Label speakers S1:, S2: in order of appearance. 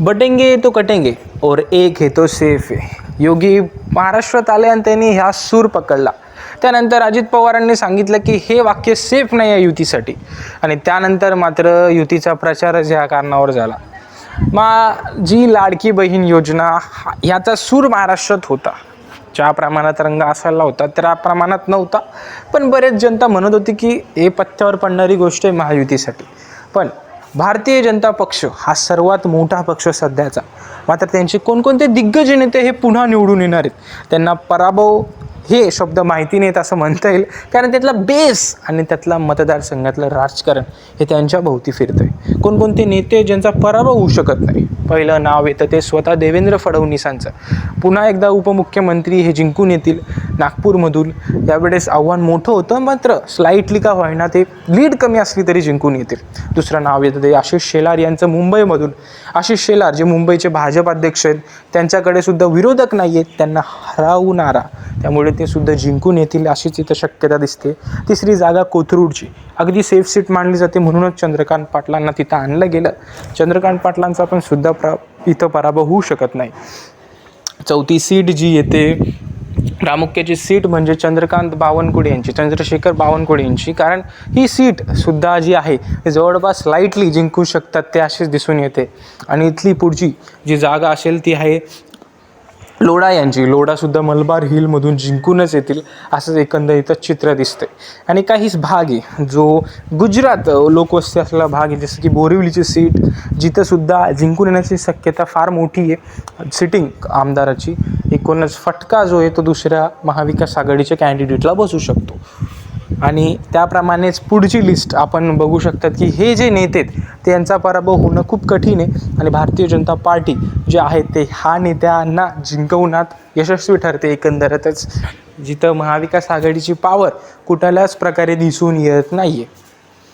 S1: बटेंगे तो कटेंगे और एक हे तो सेफ आहे योगी महाराष्ट्रात आले आणि त्यांनी ह्या सूर पकडला. त्यानंतर अजित पवारांनी सांगितलं की हे वाक्य सेफ नाही आहे युतीसाठी. आणि त्यानंतर मात्र युतीचा प्रचारच ह्या कारणावर झाला. मा जी लाडकी बहीण योजना हा- ह्याचा सूर महाराष्ट्रात होता. ज्या प्रमाणात रंग असायला होता त्या प्रमाणात नव्हता. पण बरेच जनता म्हणत होती की हे पथ्यावर पडणारी गोष्ट आहे महायुतीसाठी. पण भारतीय जनता पक्ष हा सर्वात मोठा पक्ष सध्याचा. मात्र त्यांचे कोणकोणते दिग्गज नेते हे पुन्हा निवडून येणार आहेत त्यांना पराभव हे शब्द माहिती नाहीत असं म्हणता येईल कारण त्यातला बेस आणि त्यातला मतदारसंघातलं राजकारण हे त्यांच्या भोवती फिरतं आहे कोणकोणते नेते ज्यांचा पराभव होऊ शकत नाही? पहिलं नाव येतं ते स्वतः देवेंद्र फडणवीसांचं. पुन्हा एकदा उपमुख्यमंत्री हे जिंकून येतील. नागपूरमधून. यावेळेस आव्हान मोठं होतं मात्र स्लाईटली का होईना ते लीड कमी असली तरी जिंकून येते दुसरं नाव येतं ते आशिष शेलार यांचं मुंबईमधून. आशिष शेलार जे मुंबईचे भाजप अध्यक्ष आहेत त्यांच्याकडे सुद्धा विरोधक नाही आहेत त्यांना हरवणारा त्यामुळे ते सुद्धा जिंकून येतील अशीच इथं शक्यता दिसते. तिसरी जागा कोथरूडची. अगदी सेफ सीट मानली जाते म्हणूनच चंद्रकांत पाटलांना तिथं आणलं गेलं. चंद्रकांत पाटलांचा पण सुद्धा प्रा इथं पराभव होऊ शकत नाही. चौथी सीट जी येते प्रामुख्याची सीट म्हणजे चंद्रकांत बावनकुळे यांची चंद्रशेखर बावनकुळे यांची. कारण ही सीट सुद्धा जी आहे ती जवळपास लाईटली जिंकू शकतात ते असेच दिसून येते. आणि इथली पुढची जी जागा असेल ती आहे लोढा यांची. लोढासुद्धा मलबार हिलमधून जिंकूनच येतील असंच एकंदरीतच चित्र दिसतंय. आणि काहीच भाग आहे जो गुजरात लोकवस्ती असलेला भाग आहे जसं की बोरिवलीची सीट जिथंसुद्धा जिंकून येण्याची शक्यता फार मोठी आहे. सिटिंग आमदाराची एकूणच फटका जो आहे तो दुसऱ्या महाविकास आघाडीच्या कॅन्डिडेटला बसू शकतो. आणि त्याप्रमाणेच पुढची लिस्ट आपण बघू शकतात की हे जे नेते आहेत ते यांचा पराभव होणं खूप कठीण आहे. आणि भारतीय जनता पार्टी जे आहे ते हा नेत्यांना जिंकवण्यात यशस्वी ठरते एकंदरतच. जिथं महाविकास आघाडीची पावर कुठल्याच प्रकारे दिसून येत नाही आहे